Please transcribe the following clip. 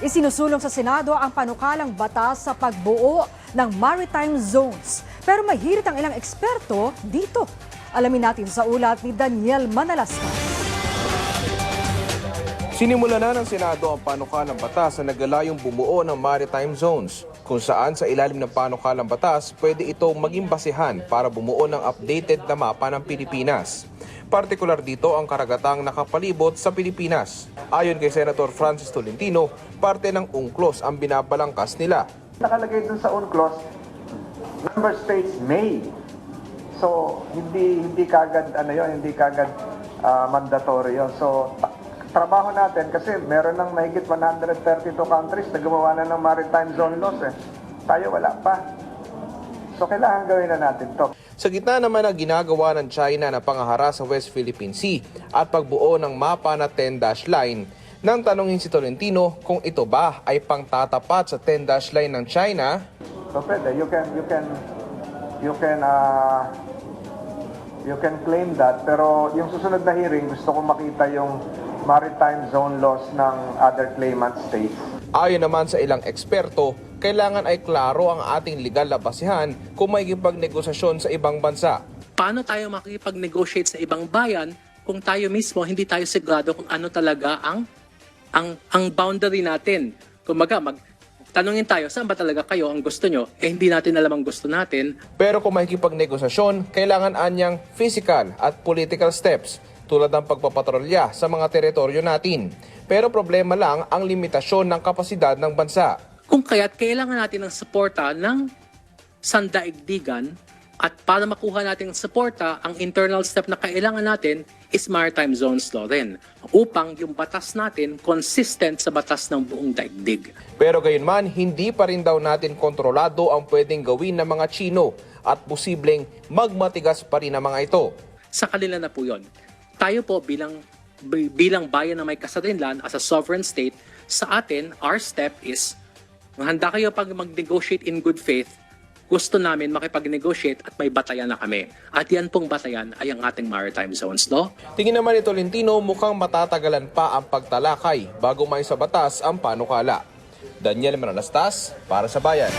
Isinusulong sa Senado ang panukalang batas sa pagbuo ng maritime zones. Pero may hirit ang ilang eksperto dito. Alamin natin sa ulat ni Daniel Manalasca. Sinimula na ng Senado ang panukalang batas na nagalayong bumuo ng maritime zones, kung saan sa ilalim ng panukalang batas pwede itong maging basehan para bumuo ng updated na mapa ng Pilipinas. Partikular dito ang karagatang nakapalibot sa Pilipinas. Ayon kay Senator Francis Tolentino, parte ng UNCLOS ang binabalangkas nila. Nakalagay dun sa UNCLOS, member states may. So, hindi hindi kagad ano yon, hindi kagad ah, mandatory yon. So, trabaho natin kasi meron ng mahigit 132 countries na gumawa na ng maritime zone laws eh. Tayo wala pa. So, kailangan gawin na natin to. Sa gitna naman ng ginagawa ng China na pangahara sa West Philippine Sea at pagbuo ng mapa na 10-dash line, nang tanongin si Tolentino kung ito ba ay pangtatapat sa 10-dash line ng China, So, pwede. You can, you can, you can, ah, you can claim that. Pero yung susunod na hearing, gusto ko makita yung maritime zone laws ng other claimant states. Ayon naman sa ilang eksperto, kailangan ay klaro ang ating legal na basihan kung may kipagnegosasyon sa ibang bansa. paano tayo makikipag-negotiate sa ibang bayan kung tayo mismo hindi tayo sigurado kung ano talaga ang ang ang boundary natin. Kumaga, mag tanungin tayo, saan ba talaga kayo ang gusto nyo? Eh hindi natin alam ang gusto natin. Pero kung may kipagnegosasyon, kailangan anyang physical at political steps tulad ng pagpapatrolya sa mga teritoryo natin. Pero problema lang ang limitasyon ng kapasidad ng bansa. Kung kaya't kailangan natin ng suporta ng sandaigdigan at para makuha natin ang suporta, ang internal step na kailangan natin is maritime zones law rin upang yung batas natin consistent sa batas ng buong daigdig. Pero gayunman, hindi pa rin daw natin kontrolado ang pwedeng gawin ng mga Chino at posibleng magmatigas pa rin ang mga ito. Sa kanila na po yon. Tayo po bilang bi- bilang bayan na may kasarinlan as a sovereign state, sa atin, our step is handa kayo pag mag-negotiate in good faith, gusto namin makipag-negotiate at may batayan na kami. At yan pong batayan ay ang ating maritime zones law. Tingin naman ni Tolentino mukhang matatagalan pa ang pagtalakay bago may sa batas ang panukala. Daniel Manalastas para sa Bayan.